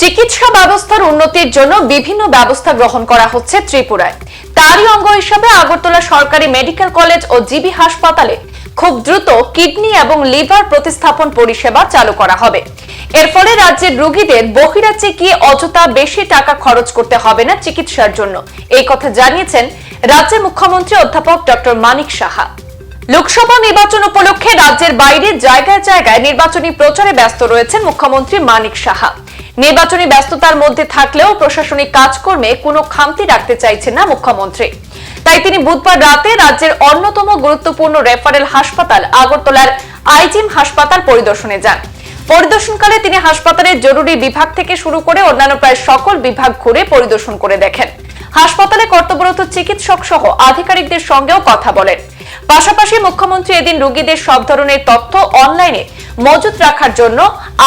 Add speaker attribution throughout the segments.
Speaker 1: চিকিৎসা ব্যবস্থার উন্নতির জন্য বিভিন্ন ব্যবস্থা গ্রহণ করা হচ্ছে ত্রিপুরায়। তারই অঙ্গ হিসাবে আগরতলা সরকারি মেডিকেল কলেজ ও জিবি হাসপাতালে খুব দ্রুত কিডনি এবং লিভার প্রতিস্থাপন পরিষেবা চালু করা হবে। এর ফলে রাজ্যের রোগীদের বহিরাজ্যে গিয়ে অযথা বেশি টাকা খরচ করতে হবে না চিকিৎসার জন্য। এই কথা জানিয়েছেন রাজ্যের মুখ্যমন্ত্রী অধ্যাপক ডক্টর মানিক সাহা। লোকসভা নির্বাচন উপলক্ষে রাজ্যের বাইরে জায়গায় জায়গায় নির্বাচনী প্রচারে ব্যস্ত রয়েছেন মুখ্যমন্ত্রী মানিক সাহা। নির্বাচনী ব্যস্ততার মধ্যে থাকলেও প্রশাসনিক কাজকর্মে কোনো খামতি রাখতে চাইছেন না মুখ্যমন্ত্রী। তাই তিনি বুধবার রাতে রাজ্যের অন্যতম গুরুত্বপূর্ণ রেফারেল হাসপাতাল আগরতলার আইজিম হাসপাতাল পরিদর্শনে যান। পরিদর্শনকালে তিনি হাসপাতালের জরুরি বিভাগ থেকে শুরু করে অন্যান্য প্রায় সকল বিভাগ ঘুরে পরিদর্শন করে দেখেন। হাসপাতালে কর্তব্যরত চিকিৎসক সহ আধিকারিকদের সঙ্গেও কথা বলেন। পাশাপাশি মুখ্যমন্ত্রী এদিন রোগীদের সব ধরনের তথ্য অনলাইনে মজুত রাখার জন্য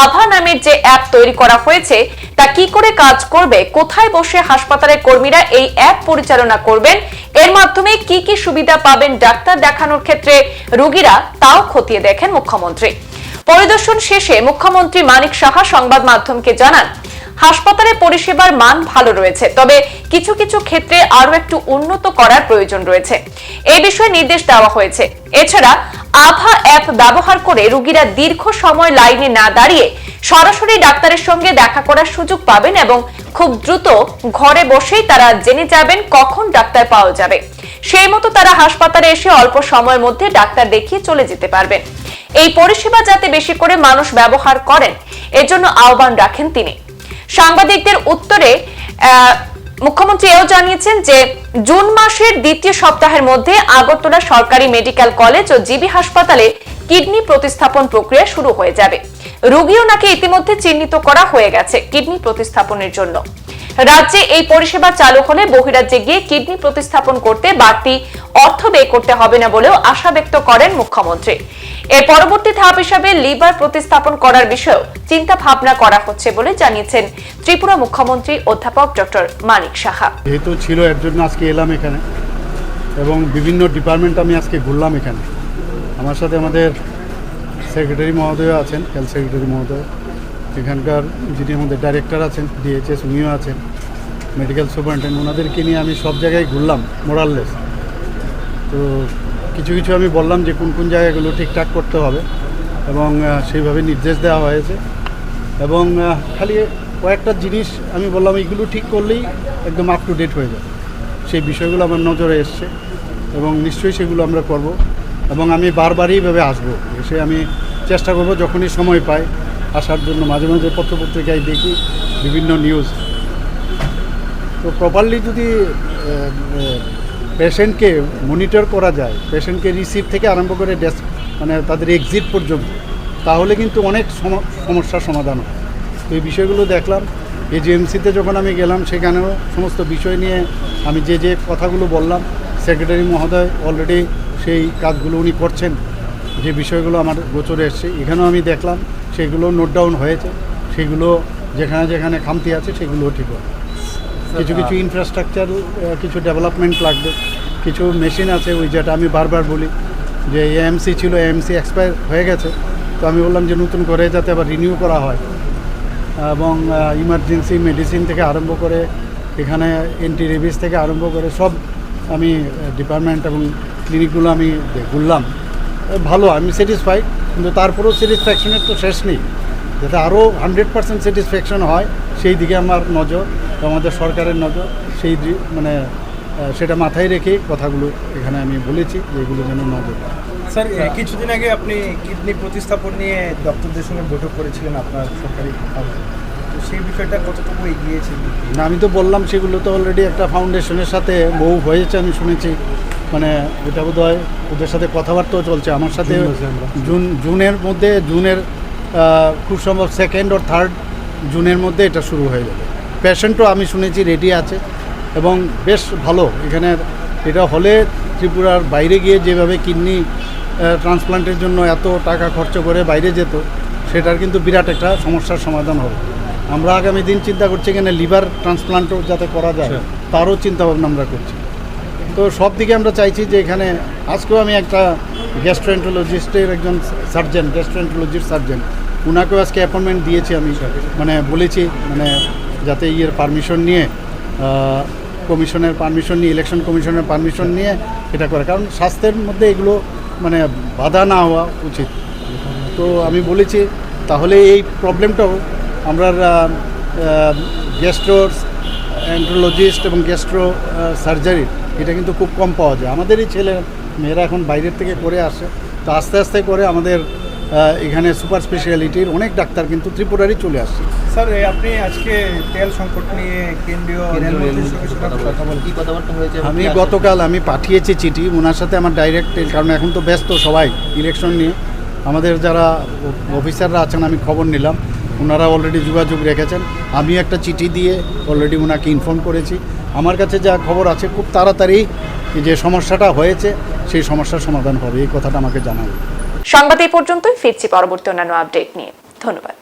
Speaker 1: আভা নামের যে অ্যাপ তৈরি করা হয়েছে, তা কি করে কাজ করবে, কোথায় বসে হাসপাতালের কর্মীরা এই অ্যাপ পরিচালনা করবেন, এর মাধ্যমে কি কি সুবিধা পাবেন ডাক্তার দেখানোর ক্ষেত্রে রোগীরা, তাও খতিয়ে দেখেন মুখ্যমন্ত্রী। পরিদর্শন শেষে মুখ্যমন্ত্রী মানিক সাহা সংবাদ মাধ্যমকে জানান হাসপাতালে পরিষেবার মান ভালো রয়েছে, তবে কিছু কিছু ক্ষেত্রে আরও একটু উন্নত করার প্রয়োজন রয়েছে। এই বিষয়ে নির্দেশ দেওয়া হয়েছে। এছাড়া আভা অ্যাপ ব্যবহার করে রোগীরা দীর্ঘ সময় লাইনে না দাঁড়িয়ে সরাসরি ডাক্তারের সঙ্গে দেখা করার সুযোগ পাবেন এবং খুব দ্রুত ঘরে বসেই তারা জেনে যাবেন কখন ডাক্তার পাওয়া যাবে। সেই মতো তারা হাসপাতালে এসে অল্প সময়ের মধ্যে ডাক্তার দেখিয়ে চলে যেতে পারবেন। এই পরিষেবা যাতে বেশি করে মানুষ ব্যবহার করেন এজন্য আহ্বান রাখেন তিনি। সাংবাদিকদের উত্তরে মুখ্যমন্ত্রী এও জানিয়েছেন যে জুন মাসের দ্বিতীয় সপ্তাহের মধ্যে আগরতলা সরকারি মেডিকেল কলেজ ও জিবি হাসপাতালে কিডনি প্রতিস্থাপন প্রক্রিয়া শুরু হয়ে যাবে। রোগীও নাকি ইতিমধ্যে চিহ্নিত করা হয়ে গেছে কিডনি প্রতিস্থাপনের জন্য। রাজ্যে এই পরিষেবা চালু হলে বহিরাজ্যে গিয়ে কিডনি প্রতিস্থাপন করতে বাড়তি অর্থ ব্যয় করতে হবে না বলেও আশা ব্যক্ত করেন মুখ্যমন্ত্রী। এর পরবর্তী ধাপ হিসাবে লিভার প্রতিস্থাপন করার বিষয়েও চিন্তা ভাবনা করা হচ্ছে বলে জানিয়েছেন ত্রিপুরা মুখ্যমন্ত্রী অধ্যাপক ডক্টর মানিক সাহা।
Speaker 2: যেহেতু ছিল এর জন্য আজকে এলাম এখানে এবং বিভিন্ন ডিপার্টমেন্ট আমি আজকে ঘুরলাম এখানে। আমার সাথে আমাদের সেক্রেটারি মহোদয় আছেন, হেলথ সেক্রেটারি মহোদয়। এখানকার যিনি আমাদের ডাইরেক্টর আছেন ডিএইচএস উনিও আছেন মেডিকেল সুপারিনটেন্ডেন্ট ওনাদেরকে নিয়ে আমি সব জায়গায় ঘুরলাম মোরাললেস তো কিছু কিছু আমি বললাম যে কোন কোন জায়গাগুলো ঠিকঠাক করতে হবে এবং সেইভাবে নির্দেশ দেওয়া হয়েছে। এবং খালি কয়েকটা জিনিস আমি বললাম এইগুলো ঠিক করলেই একদম আপ টু ডেট হয়ে যাবে। সেই বিষয়গুলো আমার নজরে এসছে এবং নিশ্চয়ই সেগুলো আমরা করব। এবং আমি বারবারই এইভাবে আসব। এসে আমি চেষ্টা করব যখনই সময় পাই আসার জন্য মাঝে মাঝে পত্রপত্রিকায় দেখি বিভিন্ন নিউজ তো প্রপারলি যদি পেশেন্টকে মনিটর করা যায় পেশেন্টকে রিসিভ থেকে আরম্ভ করে ডেস্ক মানে তাদের এক্সিট পর্যন্ত, তাহলে কিন্তু অনেক সম- সমস্যার সমাধান হয়। তো এই বিষয়গুলো দেখলাম। এজিএমসিতে যখন আমি গেলাম, সেখানেও সমস্ত বিষয় নিয়ে আমি যে যে কথাগুলো বললাম সেক্রেটারি মহোদয় অলরেডি সেই কাজগুলো উনি করছেন। যে বিষয়গুলো আমার গোচরে এসছে, এখানেও আমি দেখলাম, সেগুলো নোট ডাউন হয়েছে, সেগুলো যেখানে যেখানে খামতি আছে সেগুলোও ঠিক হবে। কিছু কিছু ইনফ্রাস্ট্রাকচার কিছু ডেভেলপমেন্ট লাগবে, কিছু মেশিন আছে, ওই যেটা আমি বারবার বলি, যে এএমসি ছিল এএমসি এক্সপায়ার হয়ে গেছে, তো আমি বললাম যে নতুন করে যাতে আবার রিনিউ করা হয়। এবং ইমার্জেন্সি মেডিসিন থেকে আরম্ভ করে, এখানে এন্টি রেবিস থেকে আরম্ভ করে, সব আমি ডিপার্টমেন্ট এবং ক্লিনিকগুলো আমি ঘুরলাম। ভালো আমি স্যাটিসফাইড কিন্তু তারপরেও স্যাটিসফ্যাকশনের তো শেষ নেই। যাতে আরও হান্ড্রেড পার্সেন্ট স্যাটিসফ্যাকশন হয় সেই দিকে আমার নজর আমাদের সরকারের নজর সেই মানে সেটা মাথায় রেখে কথাগুলো এখানে আমি বলেছি যে এগুলো যেন নজর
Speaker 3: স্যার কিছুদিন আগে আপনি কিডনি প্রতিস্থাপন নিয়ে ডক্টরদের সঙ্গে বৈঠক করেছিলেন আপনার সরকারি তো সেই বিষয়টা কতটুকু এগিয়েছে?
Speaker 2: না আমি তো বললাম সেগুলো তো অলরেডি একটা ফাউন্ডেশনের সাথে বহু হয়েছে আমি শুনেছি। মানে ওটা বোধ হয় ওদের সাথে কথাবার্তাও চলছে। আমার সাথে জুন জুনের মধ্যে জুনের খুব সম্ভব সেকেন্ড ও থার্ড জুনের মধ্যে এটা শুরু হয়ে যাবে। পেশেন্টও আমি শুনেছি রেডি আছে এবং বেশ ভালো। এখানে এটা হলে ত্রিপুরার বাইরে গিয়ে যেভাবে কিডনি ট্রান্সপ্লান্টের জন্য এত টাকা খরচ করে বাইরে যেত সেটার কিন্তু বিরাট একটা সমস্যার সমাধান হবে। আমরা আগামী দিন চিন্তা করছি এখানে লিভার ট্রান্সপ্লান্টও যাতে করা যায় তারও চিন্তাভাবনা আমরা করছি। তো সব দিকে আমরা চাইছি যে এখানে আজকেও আমি একটা গ্যাস্ট্রোএন্টোলজিস্টের একজন সার্জেন গ্যাস্ট্রোএন্টোলজির সার্জেন উনাকেও আজকে অ্যাপয়েন্টমেন্ট দিয়েছি আমি। মানে বলেছি মানে যাতে ইয়ের পারমিশন নিয়ে কমিশনের পারমিশন নিয়ে ইলেকশন কমিশনের পারমিশন নিয়ে এটা করে। কারণ স্বাস্থ্যের মধ্যে এগুলো মানে বাধা না হওয়া উচিত। তো আমি বলেছি, তাহলে এই প্রবলেমটাও আমরা গ্যাস্ট্রো অ্যান্ড্রোলজিস্ট এবং গ্যাস্ট্রো সার্জারি এটা কিন্তু খুব কম পাওয়া যায়। আমাদেরই ছেলে মেয়েরা এখন বাইরের থেকে করে আসে। তো আস্তে আস্তে করে আমাদের এখানে সুপার স্পেশালিটির অনেক ডাক্তার কিন্তু ত্রিপুরারই চলে আসছে।
Speaker 3: স্যার এই আপনি আজকে তেল সংকট নিয়ে কেন্দ্রীয়
Speaker 2: আমি গতকাল আমি পাঠিয়েছি চিঠি ওনার সাথে আমার ডাইরেক্ট কারণ এখন তো ব্যস্ত সবাই ইলেকশন নিয়ে। আমাদের যারা অফিসাররা আছেন আমি খবর নিলাম। ওনারা অলরেডি যোগাযোগ রেখেছেন। আমি একটা চিঠি দিয়ে অলরেডি ওনাকে ইনফর্ম করেছি। আমার কাছে যা খবর আছে, খুব তাড়াতাড়ি যে সমস্যাটা হয়েছে, সেই সমস্যার সমাধান হবে, এই কথাটা আমাকে জানাবে
Speaker 1: সংবাদ এই পর্যন্তই, ফিরছি পরবর্তী অন্যান্য আপডেট নিয়ে। ধন্যবাদ।